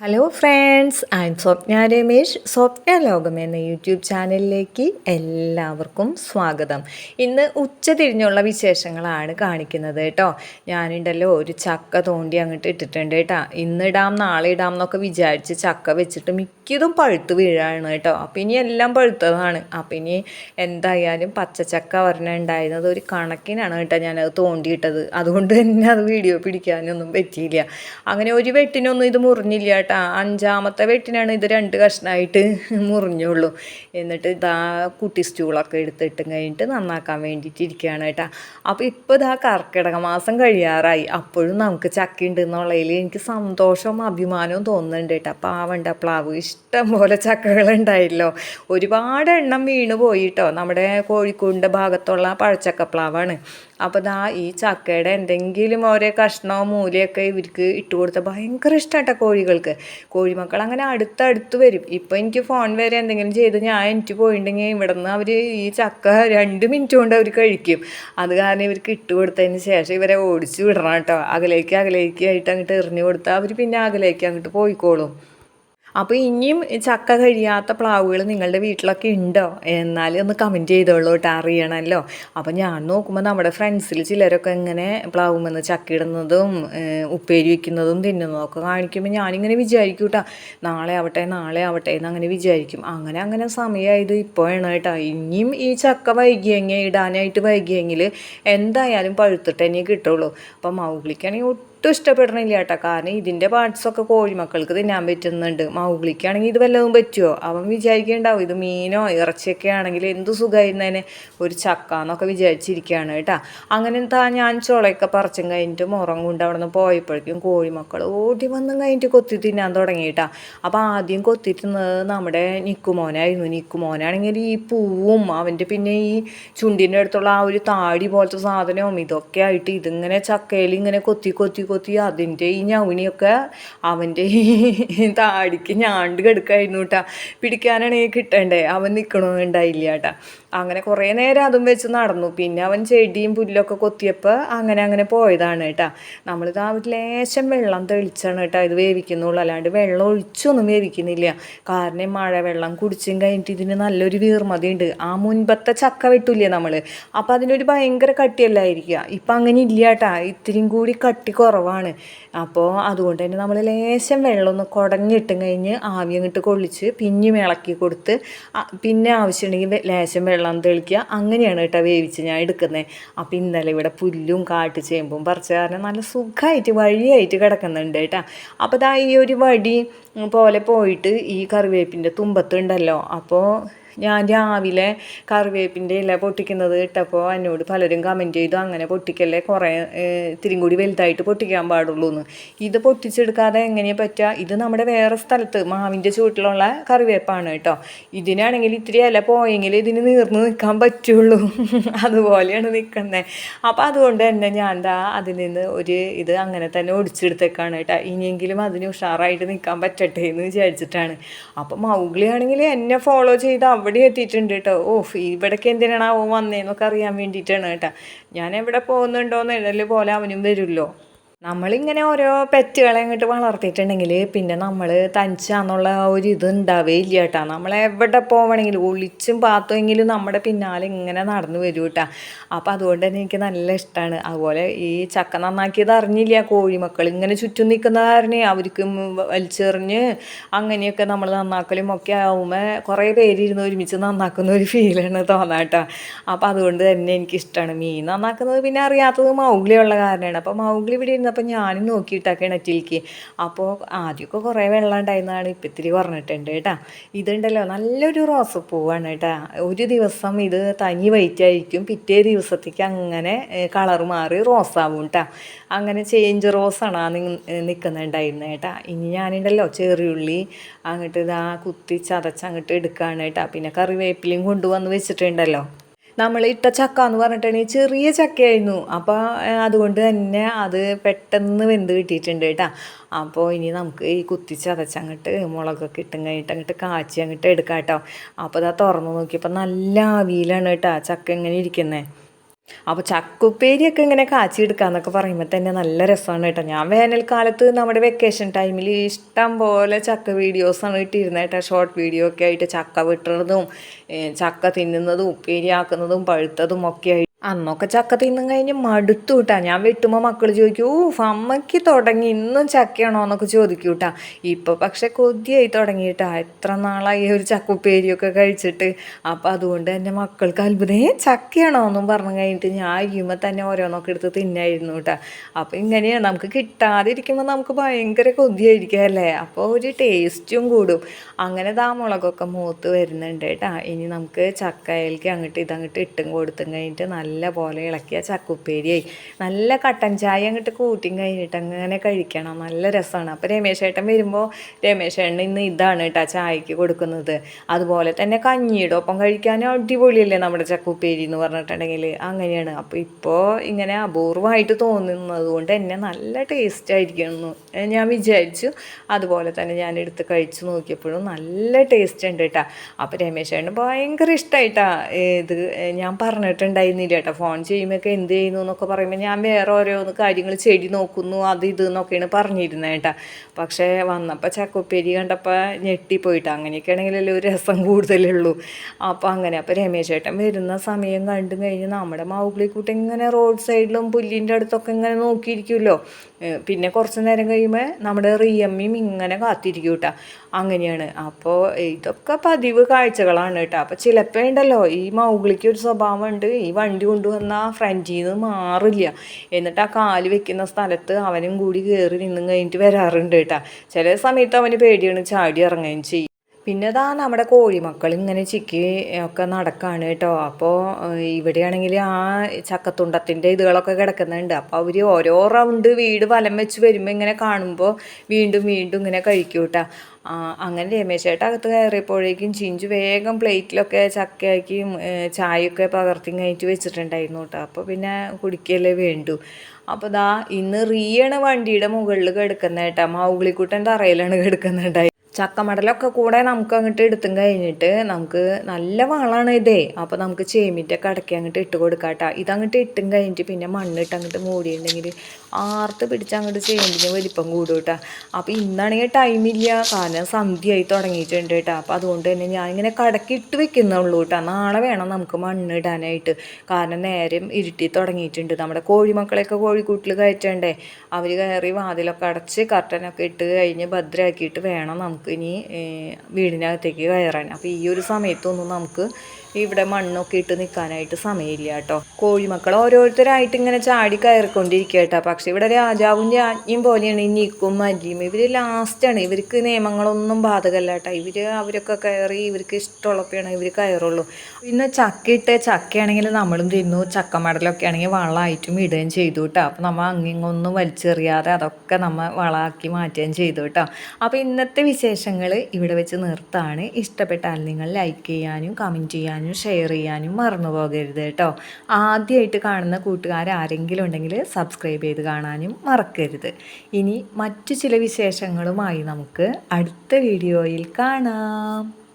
Hello friends I Swapna Ramesh Swapna ലോകം എന്ന YouTube ചാനലിലേക്ക് എല്ലാവർക്കും സ്വാഗതം. ഇന്ന് ഉച്ചതിരിഞ്ഞുള്ള വിശേഷങ്ങളാണ് കാണിക്കുന്നത് കേട്ടോ. ഞാനുണ്ടല്ലോ ഒരു ചക്ക തോണ്ടി അങ്ങോട്ട് ഇട്ടിട്ടുണ്ട് കേട്ടോ. ഇന്ന് ഇടാം നാളെ ഇടാം എന്നൊക്കെ വിചാരിച്ച് ചക്ക വെച്ചിട്ട് മിക്കതും പഴുത്ത് വീഴാണ് കേട്ടോ. അപ്പം ഇനി എല്ലാം പഴുത്തതാണ്. അപ്പം ഇനി എന്തായാലും പച്ചച്ചക്ക വരണ ഉണ്ടായിരുന്നത് ഒരു കണക്കിനാണ് കേട്ടോ ഞാനത് തോണ്ടിയിട്ടത്. അതുകൊണ്ട് തന്നെ അത് വീഡിയോ പിടിക്കാനൊന്നും പറ്റിയില്ല. അങ്ങനെ ഒരു വെട്ടിനൊന്നും ഇത് മുറിഞ്ഞില്ല കേട്ടോ അഞ്ചാമത്തെ വെട്ടിനാണ് ഇത് രണ്ട് കഷ്ണമായിട്ട് മുറിഞ്ഞുള്ളൂ. എന്നിട്ട് ഇതാ കുട്ടി സ്റ്റൂളൊക്കെ എടുത്തിട്ട് കഴിഞ്ഞിട്ട് നന്നാക്കാൻ വേണ്ടിയിട്ട് ഇരിക്കുകയാണ് കേട്ടോ. അപ്പോൾ ഇപ്പോൾ ഇതാ കർക്കിടക മാസം കഴിയാറായി. അപ്പോഴും നമുക്ക് ചക്ക ഉണ്ട് എന്നുള്ളതിൽ എനിക്ക് സന്തോഷവും അഭിമാനവും തോന്നുന്നുണ്ട് കേട്ടോ. പാവണ്ട പ്ലാവ് ഇഷ്ടം പോലെ ചക്കകളുണ്ടായല്ലോ ഒരുപാട് എണ്ണം വീണ് പോയിട്ടോ നമ്മുടെ കോഴിക്കോടിന്റെ ഭാഗത്തുള്ള പഴച്ചക്ക പ്ലാവാണ്. അപ്പോൾ ദാ ഈ ചക്കയുടെ എന്തെങ്കിലും ഓരോ കഷ്ണമോ മൂലയൊക്കെ ഇവർക്ക് ഇട്ട് കൊടുത്താൽ ഭയങ്കര ഇഷ്ടമാട്ടോ കോഴികൾക്ക്. കോഴിമക്കൾ അങ്ങനെ അടുത്തടുത്ത് വരും. ഇപ്പോൾ എനിക്ക് ഫോൺ വരെ എന്തെങ്കിലും ചെയ്ത് ഞാൻ എനിക്ക് പോയിട്ടുണ്ടെങ്കിൽ ഇവിടെ നിന്ന് അവർ ഈ ചക്ക രണ്ട് മിനിറ്റ് കൊണ്ട് അവർ കഴിക്കും. അത് കാരണം ഇവർക്ക് ഇട്ട് കൊടുത്തതിന് ശേഷം ഇവരെ ഓടിച്ചു വിടണം കേട്ടോ. അകലേക്ക് അകലേക്ക് ആയിട്ട് അങ്ങോട്ട് എറിഞ്ഞു കൊടുത്താൽ അവർ പിന്നെ അകലേക്ക് അങ്ങോട്ട് പോയിക്കോളും. അപ്പോൾ ഇനിയും ചക്ക കഴിയാത്ത പ്ലാവുകൾ നിങ്ങളുടെ വീട്ടിലൊക്കെ ഉണ്ടോ? എന്നാൽ ഒന്ന് കമന്റ് ചെയ്തോളൂ കേട്ടോ അറിയണമല്ലോ അപ്പോൾ ഞാൻ നോക്കുമ്പോൾ നമ്മുടെ ഫ്രണ്ട്സിൽ ചിലരൊക്കെ ഇങ്ങനെ പ്ലാവുമെന്ന് ചക്ക ഇടുന്നതും ഉപ്പേരി വയ്ക്കുന്നതും തിന്നുന്നതൊക്കെ കാണിക്കുമ്പോൾ ഞാനിങ്ങനെ വിചാരിക്കും കേട്ടോ നാളെ ആവട്ടെ നാളെ ആവട്ടെ എന്ന് അങ്ങനെ വിചാരിക്കും. അങ്ങനെ അങ്ങനെ സമയമായത് ഇപ്പോഴാണ് കേട്ടോ ഇനിയും ഈ ചക്ക വൈകിയെങ്കിൽ ഇടാനായിട്ട് വൈകിയെങ്കിൽ എന്തായാലും പഴുത്തിട്ട് തന്നെ കിട്ടുള്ളൂ. അപ്പം മൗഗ്ലിക്കാണെങ്കിൽ ഒട്ടും ഇഷ്ടപ്പെടണില്ല കേട്ടോ. കാരണം ഇതിന്റെ പാർട്സൊക്കെ കോഴിമക്കൾക്ക് തിന്നാൻ പറ്റുന്നുണ്ട്. മൗഗ്ലിക്കാണെങ്കിൽ ഇത് വല്ലതും പറ്റുമോ അവൻ വിചാരിക്കേണ്ടാവും ഇത് മീനോ ഇറച്ചിയൊക്കെ ആണെങ്കിൽ എന്ത് സുഖമായിരുന്നതിനെ ഒരു ചക്ക എന്നൊക്കെ വിചാരിച്ചിരിക്കുകയാണ് കേട്ടോ. അങ്ങനെ താ ഞാൻ ചുളയൊക്കെ പറിച്ചും കഴിഞ്ഞിട്ട് മുറം കൊണ്ട് അവിടെ നിന്ന് പോയപ്പോഴേക്കും കോഴിമക്കൾ ഓടി വന്നും കഴിഞ്ഞിട്ട് കൊത്തി തിന്നാൻ തുടങ്ങി തുടങ്ങിയിട്ടാ അപ്പോൾ ആദ്യം കൊത്തി തിന്നത് നമ്മുടെ നിക്കുമോനായിരുന്നു. നിക്കുമോനാണെങ്കിൽ ഈ പൂവും അവന്റെ പിന്നെ ഈ ചുണ്ടിന്റെ അടുത്തുള്ള ആ ഒരു താടി പോലത്തെ സാധനവും ഇതൊക്കെ ആയിട്ട് ഇതിങ്ങനെ ചക്കയിൽ ഇങ്ങനെ കൊത്തി കൊത്തി അതിന്റെ ഈ ഞവണിയൊക്കെ അവന്റെ ഈ താടിക്ക് ഞാണ്ട് കിടക്കായിരുന്നു കേട്ടാ പിടിക്കാനാണെങ്കിൽ കിട്ടണ്ടേ? അവൻ നിൽക്കണമെന്നുണ്ടായില്ല കേട്ടാ അങ്ങനെ കുറേ നേരം അതും വെച്ച് നടന്നു. പിന്നെ അവൻ ചെടിയും പുല്ലൊക്കെ കൊത്തിയപ്പോൾ അങ്ങനെ അങ്ങനെ പോയതാണ് കേട്ടാ. നമ്മളിത് ആ ലേശം വെള്ളം തെളിച്ചാണ് കേട്ടോ ഇത് വേവിക്കുന്നുള്ളൂ. അല്ലാണ്ട് വെള്ളം ഒഴിച്ചൊന്നും വേവിക്കുന്നില്ല. കാരണം മഴ വെള്ളം കുടിച്ചും കഴിഞ്ഞിട്ട് ഇതിന് നല്ലൊരു വീർമതി ഉണ്ട് ആ മുൻപത്തെ ചക്ക വെട്ടില്ലേ നമ്മൾ അപ്പം അതിനൊരു ഭയങ്കര കട്ടിയല്ലായിരിക്കുക ഇപ്പം അങ്ങനെ ഇല്ല കേട്ടാ. ഇത്തിരിയും കൂടി കട്ടി കുറവാണ്. അപ്പോൾ അതുകൊണ്ട് തന്നെ നമ്മൾ ലേശം വെള്ളം ഒന്ന് കുടഞ്ഞിട്ടും കഴിഞ്ഞ് ആവി അങ്ങോട്ട് കൊള്ളിച്ച് പിന്നെയും ഇളക്കി കൊടുത്ത് പിന്നെ ആവശ്യമുണ്ടെങ്കിൽ ലേശം വെള്ളം തെളിക്കുക. അങ്ങനെയാണ് കേട്ടോ വേവിച്ച് ഞാൻ എടുക്കുന്നത് അപ്പോൾ ഇന്നലെ ഇവിടെ പുല്ലും കാട്ട് ചേമ്പും പറിച്ച കാരണം നല്ല സുഖമായിട്ട് വഴിയായിട്ട് കിടക്കുന്നുണ്ട് കേട്ടോ. അപ്പോൾ ഇതാ ഈ ഒരു വടി പോലെ പോയിട്ട് ഈ കറിവേപ്പിന്റെ തുമ്പത്തുണ്ടല്ലോ. അപ്പോൾ ഞാൻ രാവിലെ കറിവേപ്പിന്റെ ഇല പൊട്ടിക്കുന്നത് ഇട്ടപ്പോൾ എന്നോട് പലരും കമന്റ് ചെയ്തു അങ്ങനെ പൊട്ടിക്കല്ലേ? കുറേ ഇത്തിരി കൂടി വലുതായിട്ട് പൊട്ടിക്കാൻ പാടുള്ളൂ എന്ന് ഇത് പൊട്ടിച്ചെടുക്കാതെ എങ്ങനെയാണ് പറ്റുക ഇത് നമ്മുടെ വേറെ സ്ഥലത്ത് മാവിന്റെ ചുവട്ടിലുള്ള കറിവേപ്പാണ് കേട്ടോ. ഇതിനാണെങ്കിൽ ഇത്തിരി ഇല പോയെങ്കിൽ ഇതിന് നീർന്ന് നിൽക്കാൻ പറ്റുള്ളൂ. അതുപോലെയാണ് നിൽക്കുന്നത് അപ്പോൾ അതുകൊണ്ട് തന്നെ ഞാൻ എന്താ അതിൽ നിന്ന് ഒരു ഇത് അങ്ങനെ തന്നെ ഒടിച്ചെടുത്തേക്കാണ് കേട്ടോ. ഇനിയെങ്കിലും അതിന് ഉഷാറായിട്ട് നിൽക്കാൻ പറ്റട്ടെ എന്ന് വിചാരിച്ചിട്ടാണ്. അപ്പം മൗഗ്ലിയാണെങ്കിൽ എന്നെ ഫോളോ ചെയ്ത് അവിടെ എത്തിയിട്ടുണ്ട് കേട്ടോ. ഓഫ് ഇവിടേക്ക് എന്തിനാണ് അവൻ വന്നേന്നൊക്കെ അറിയാൻ വേണ്ടിയിട്ടാണ് കേട്ടോ. ഞാൻ എവിടെ പോകുന്നുണ്ടോ നിഴൽ പോലെ അവനും വരുമല്ലോ. നമ്മളിങ്ങനെ ഓരോ പെറ്റുകളെ അങ്ങോട്ട് വളർത്തിയിട്ടുണ്ടെങ്കിൽ പിന്നെ നമ്മൾ തനിച്ചാന്നുള്ള ഒരു ഇത് ഉണ്ടാവേ ഇല്ല കേട്ടോ നമ്മളെവിടെ പോവണമെങ്കിലും ഒളിച്ചും പാത്തുമെങ്കിലും നമ്മുടെ പിന്നാലെ ഇങ്ങനെ നടന്നു വരും കേട്ടോ. അപ്പോൾ അതുകൊണ്ട് തന്നെ എനിക്ക് നല്ല ഇഷ്ടമാണ്. അതുപോലെ ഈ ചക്ക നന്നാക്കിയത് അറിഞ്ഞില്ല. കോഴിമക്കൾ ഇങ്ങനെ ചുറ്റും നിൽക്കുന്ന കാരണം അവർക്ക് വലിച്ചെറിഞ്ഞ് അങ്ങനെയൊക്കെ നമ്മൾ നന്നാക്കലും ഒക്കെ ആവുമ്പോൾ കുറേ പേരിരുന്ന് ഒരുമിച്ച് നന്നാക്കുന്ന ഒരു ഫീലാണ് തോന്നാട്ടോ അപ്പോൾ അതുകൊണ്ട് തന്നെ എനിക്കിഷ്ടമാണ് മീൻ നന്നാക്കുന്നത് പിന്നെ അറിയാത്തത് മൗഗ്ലിയുള്ള കാരണമാണ്. അപ്പോൾ മൗഗ്ലി ഇവിടെ ഇരുന്നപ്പോൾ ഞാനും നോക്കിയിട്ടാ കിണറ്റിലേക്ക് അപ്പോൾ ആദ്യമൊക്കെ കുറേ വെള്ളം ഉണ്ടായിരുന്നതാണ് ഇപ്പം ഇത്തിരി കുറഞ്ഞിട്ടുണ്ട് കേട്ടോ. ഇതുണ്ടല്ലോ നല്ലൊരു റോസ് റോസപ്പൂവാണ് കേട്ടോ. ഒരു ദിവസം ഇത് തനി വൈറ്റായിരിക്കും പിറ്റേ ദിവസത്തേക്ക് അങ്ങനെ കളർ മാറി റോസാവും കേട്ടോ. അങ്ങനെ ചേഞ്ച് റോസാണ് ആ നിൽക്കുന്നുണ്ടായിരുന്നത് കേട്ടോ. ഇനി ഞാനുണ്ടല്ലോ ചെറിയുള്ളി അങ്ങോട്ട് ഇതാ കുത്തി ചതച്ച് അങ്ങോട്ട് എടുക്കുകയാണ് കേട്ടോ. പിന്നെ കറിവേപ്പിലയും കൊണ്ടുവന്ന് വെച്ചിട്ടുണ്ടല്ലോ. നമ്മൾ ഇട്ട ചക്ക എന്ന് പറഞ്ഞിട്ടുണ്ടെങ്കിൽ ചെറിയ ചക്കയായിരുന്നു. അപ്പോൾ അതുകൊണ്ട് തന്നെ അത് പെട്ടെന്ന് വെന്ത് കിട്ടിയിട്ടുണ്ട് കേട്ടോ. അപ്പോൾ ഇനി നമുക്ക് ഈ കുത്തിച്ചതച്ചങ്ങോട്ട് മുളകൊക്കെ ഇട്ടും കഴിഞ്ഞിട്ട് അങ്ങോട്ട് കാച്ചി അങ്ങോട്ട് എടുക്കാം കേട്ടോ. അപ്പോൾ അതാ തുറന്ന് നോക്കിയപ്പോൾ നല്ല ആവിയിലാണ് കേട്ടോ ചക്ക എങ്ങനെ ഇരിക്കുന്നത് അപ്പോൾ ചക്കുപ്പേരിയൊക്കെ ഇങ്ങനെ കാച്ചിയെടുക്കാന്നൊക്കെ പറയുമ്പോൾ തന്നെ നല്ല രസമാണ് കേട്ടോ. ഞാൻ വേനൽക്കാലത്ത് നമ്മുടെ വെക്കേഷൻ ടൈമിൽ ഇഷ്ടം പോലെ ചക്ക വീഡിയോസാണ് ഇട്ടിരുന്നത് കേട്ടോ. ഷോർട്ട് വീഡിയോ ഒക്കെ ആയിട്ട് ചക്ക വിട്ടുന്നതും ചക്ക തിന്നുന്നതും ഉപ്പേരിയാക്കുന്നതും പഴുത്തതും ഒക്കെ ആയിട്ട് അന്നൊക്കെ ചക്ക തിന്നും കഴിഞ്ഞ് മടുത്തു കിട്ടാ ഞാൻ വെട്ടുമ്പോൾ മക്കൾ ചോദിക്കും ഊ അമ്മയ്ക്ക് തുടങ്ങി ഇന്നും ചക്കയാണോ? എന്നൊക്കെ ചോദിക്കും കേട്ടാ ഇപ്പോൾ പക്ഷെ കൊതിയായി തുടങ്ങിയിട്ടാ. എത്ര നാളായി ഒരു ചക്കുപ്പേരിയൊക്കെ കഴിച്ചിട്ട്. അപ്പോൾ അതുകൊണ്ട് തന്നെ മക്കൾക്ക് അത്ഭുതം ഏ ചക്കയാണോ എന്നും പറഞ്ഞു കഴിഞ്ഞിട്ട് ഞാൻ അരിയുമ്പോൾ തന്നെ ഓരോന്നൊക്കെ എടുത്ത് തിന്നായിരുന്നു കേട്ടാ അപ്പോൾ ഇങ്ങനെയാണ്. നമുക്ക് കിട്ടാതിരിക്കുമ്പോൾ നമുക്ക് ഭയങ്കര കൊതിയായിരിക്കും അല്ലേ? അപ്പോൾ ഒരു ടേസ്റ്റും കൂടും. അങ്ങനെ ദാ മുളകൊക്കെ മൂത്ത് വരുന്നുണ്ട് കേട്ടാ ഇനി നമുക്ക് ചക്കയിലേക്ക് അങ്ങോട്ട് ഇതങ്ങോട്ട് ഇട്ടും കൊടുത്തും കഴിഞ്ഞിട്ട് നല്ല പോലെ ഇളക്കിയ ചക്കുപ്പേരിയായി. നല്ല കട്ടൻ ചായ അങ്ങോട്ട് കൂട്ടിയും കഴിഞ്ഞിട്ട് അങ്ങനെ കഴിക്കണം. നല്ല രസമാണ് അപ്പോൾ രമേശ് ഏട്ടൻ വരുമ്പോൾ രമേശ് ഏട്ടൻ ഇന്ന് ഇതാണ് കേട്ടോ ചായക്ക് കൊടുക്കുന്നത്. അതുപോലെ തന്നെ കഞ്ഞിയുടെ ഒപ്പം കഴിക്കാനും അടിപൊളിയല്ലേ നമ്മുടെ ചക്കുപ്പേരി എന്ന് പറഞ്ഞിട്ടുണ്ടെങ്കിൽ അങ്ങനെയാണ്. അപ്പോൾ ഇപ്പോൾ ഇങ്ങനെ അപൂർവമായിട്ട് തോന്നുന്നത് കൊണ്ട് തന്നെ നല്ല ടേസ്റ്റ് ആയിരിക്കുന്നു. ഞാൻ വിചാരിച്ചു അതുപോലെ തന്നെ ഞാൻ എടുത്ത് കഴിച്ചു നോക്കിയപ്പോഴും നല്ല ടേസ്റ്റ് ഉണ്ട് കേട്ടോ അപ്പോൾ രമേശ് ഏട്ടന് ഭയങ്കര ഇഷ്ടമായിട്ടാ ഇത് ഞാൻ പറഞ്ഞിട്ടുണ്ടായിരുന്നില്ല. കേട്ടോ ഫോൺ ചെയ്യുമ്പോഴൊക്കെ എന്ത് ചെയ്യുന്നു എന്നൊക്കെ പറയുമ്പോൾ ഞാൻ വേറെ ഓരോന്ന് കാര്യങ്ങൾ ചെടി നോക്കുന്നു അത് ഇത് എന്നൊക്കെയാണ് പറഞ്ഞിരുന്നത് കേട്ടോ. പക്ഷേ വന്നപ്പോൾ ചക്കുപ്പേരി കണ്ടപ്പോൾ ഞെട്ടിപ്പോയിട്ട്. അങ്ങനെയൊക്കെ ആണെങ്കിലല്ലേ ഒരു രസം കൂടുതലുള്ളൂ. അപ്പോൾ അങ്ങനെ അപ്പോൾ രമേശ് ചേട്ടൻ വരുന്ന സമയം കണ്ടു കഴിഞ്ഞ് നമ്മുടെ മാവുകളിക്കൂട്ട് ഇങ്ങനെ റോഡ് സൈഡിലും പുല്ലിന്റെ അടുത്തൊക്കെ ഇങ്ങനെ നോക്കിയിരിക്കുമല്ലോ പിന്നെ കുറച്ച് നേരം കഴിയുമ്പോൾ നമ്മുടെ റിയമ്മയും ഇങ്ങനെ കാത്തിരിക്കും കേട്ടോ. അങ്ങനെയാണ്. അപ്പോൾ ഇതൊക്കെ പതിവ് കാഴ്ചകളാണ് കേട്ടോ. അപ്പോൾ ചിലപ്പോൾ ഉണ്ടല്ലോ ഈ മൗഗ്ലിക്ക് ഒരു സ്വഭാവമുണ്ട് ഈ വണ്ടി കൊണ്ടുവന്ന ഫ്രണ്ടിൽ നിന്ന് മാറില്ല. എന്നിട്ട് ആ കാൽ വെക്കുന്ന സ്ഥലത്ത് അവനും കൂടി കയറി നിന്നും കഴിഞ്ഞിട്ട് വരാറുണ്ട് കേട്ടോ. ചില സമയത്ത് അവന് പേടിയാണ് ചാടി ഇറങ്ങുകയും ചെയ്യും. പിന്നെ ഇതാ നമ്മുടെ കോഴിമക്കൾ ഇങ്ങനെ ചിക്കി ഒക്കെ നടക്കാണ് കേട്ടോ. അപ്പോൾ ഇവിടെയാണെങ്കിൽ ആ ചക്കത്തുണ്ടത്തിന്റെ ഇതുകളൊക്കെ കിടക്കുന്നുണ്ട്. അപ്പോൾ അവർ ഓരോ റൗണ്ട് വീട് വലം വെച്ച് വരുമ്പോൾ ഇങ്ങനെ കാണുമ്പോൾ വീണ്ടും വീണ്ടും ഇങ്ങനെ കഴിക്കും കേട്ടോ. അങ്ങനെ രമേശേട്ട അകത്ത് കയറിയപ്പോഴേക്കും ചിഞ്ചു വേഗം പ്ലേറ്റിലൊക്കെ ചക്കയാക്കി ചായയൊക്കെ പകർത്തി കഴിഞ്ഞിട്ട് വെച്ചിട്ടുണ്ടായിരുന്നു കേട്ടോ. അപ്പോൾ പിന്നെ കുടിക്കല്ലേ വേണ്ടു. അപ്പോൾ ദാ ഇന്ന് റീയാണ് വണ്ടിയുടെ മുകളിൽ കിടക്കുന്ന കേട്ടോ. മൗഗ്ലിക്കുട്ടൻ തറയിലാണ് കിടക്കുന്നുണ്ടായി ചക്കമടലൊക്കെ കൂടെ നമുക്ക് അങ്ങോട്ട് എടുത്തും കഴിഞ്ഞിട്ട് നമുക്ക് നല്ല വളമാണ് ഇതേ. അപ്പോൾ നമുക്ക് ചേമിറ്റൊക്കെ അടക്കി അങ്ങോട്ട് ഇട്ട് കൊടുക്കാം കേട്ടോ ഇതങ്ങോട്ട് ഇട്ടും കഴിഞ്ഞിട്ട് പിന്നെ മണ്ണിട്ട് അങ്ങോട്ട് മൂടിയിട്ടുണ്ടെങ്കിൽ ആർത്ത് പിടിച്ച് അങ്ങോട്ട് ചേമ്പിന്റെ വലിപ്പം കൂടും കേട്ടോ അപ്പോൾ ഇന്നാണെങ്കിൽ ടൈമില്ല. കാരണം സന്ധ്യയായി തുടങ്ങിയിട്ടുണ്ട് കേട്ടോ. അപ്പോൾ അതുകൊണ്ട് തന്നെ ഞാൻ ഇങ്ങനെ കടക്കി ഇട്ട് വെക്കുന്നുള്ളൂ കേട്ടോ. നാളെ വേണം നമുക്ക് മണ്ണിടാനായിട്ട് കാരണം നേരം ഇരുട്ടി തുടങ്ങിയിട്ടുണ്ട്. നമ്മുടെ കോഴിമക്കളെയൊക്കെ കോഴിക്കൂട്ടിൽ കയറ്റണ്ടേ. അവർ കയറി വാതിലൊക്കെ അടച്ച് കർട്ടനൊക്കെ ഇട്ട് കഴിഞ്ഞ് ഭദ്രമാക്കിയിട്ട് വേണം നമുക്ക് ഇനി വീടിനകത്തേക്ക് കയറാൻ. അപ്പോൾ ഈ ഒരു സമയത്തൊന്നും നമുക്ക് ഇവിടെ മണ്ണൊക്കെ ഇട്ട് നിൽക്കാനായിട്ട് സമയമില്ല കേട്ടോ. കോഴിമക്കൾ ഓരോരുത്തരായിട്ട് ഇങ്ങനെ ചാടി കയറിക്കൊണ്ടിരിക്കുക കേട്ടോ പക്ഷെ ഇവിടെ രാജാവും രാജ്ഞിയും പോലെയാണ് ഈ നിക്കും മല്ലിയും ഇവർ ലാസ്റ്റാണ്. ഇവർക്ക് നിയമങ്ങളൊന്നും ബാധകമല്ല കേട്ടോ ഇവർ അവരൊക്കെ കയറി ഇവർക്ക് ഇഷ്ടമുള്ളപ്പോഴാണ് ഇവർ കയറുള്ളൂ. പിന്നെ ചക്ക ഇട്ട് ചക്കയാണെങ്കിൽ നമ്മളും തിന്നു. ചക്കമടലൊക്കെ ആണെങ്കിൽ വളമായിട്ടും ഇടുകയും ചെയ്തു കേട്ടോ. അപ്പോൾ നമ്മൾ അങ്ങിങ്ങൊന്നും വലിച്ചെറിയാതെ അതൊക്കെ നമ്മൾ വളമാക്കി മാറ്റുകയും ചെയ്തു കേട്ടോ. അപ്പോൾ ഇന്നത്തെ വിശേഷങ്ങൾ ഇവിടെ വെച്ച് നിർത്താണ്. ഇഷ്ടപ്പെട്ടാൽ നിങ്ങൾ ലൈക്ക് ചെയ്യാനും കമന്റ് ചെയ്യാനും ഷെയർ ചെയ്യാനും മറന്നു പോകരുത് കേട്ടോ. ആദ്യമായിട്ട് കാണുന്ന കൂട്ടുകാർ ആരെങ്കിലും ഉണ്ടെങ്കിൽ സബ്സ്ക്രൈബ് ചെയ്ത് കാണാനും മറക്കരുത്. ഇനി മറ്റു ചില വിശേഷങ്ങളുമായി നമുക്ക് അടുത്ത വീഡിയോയിൽ കാണാം.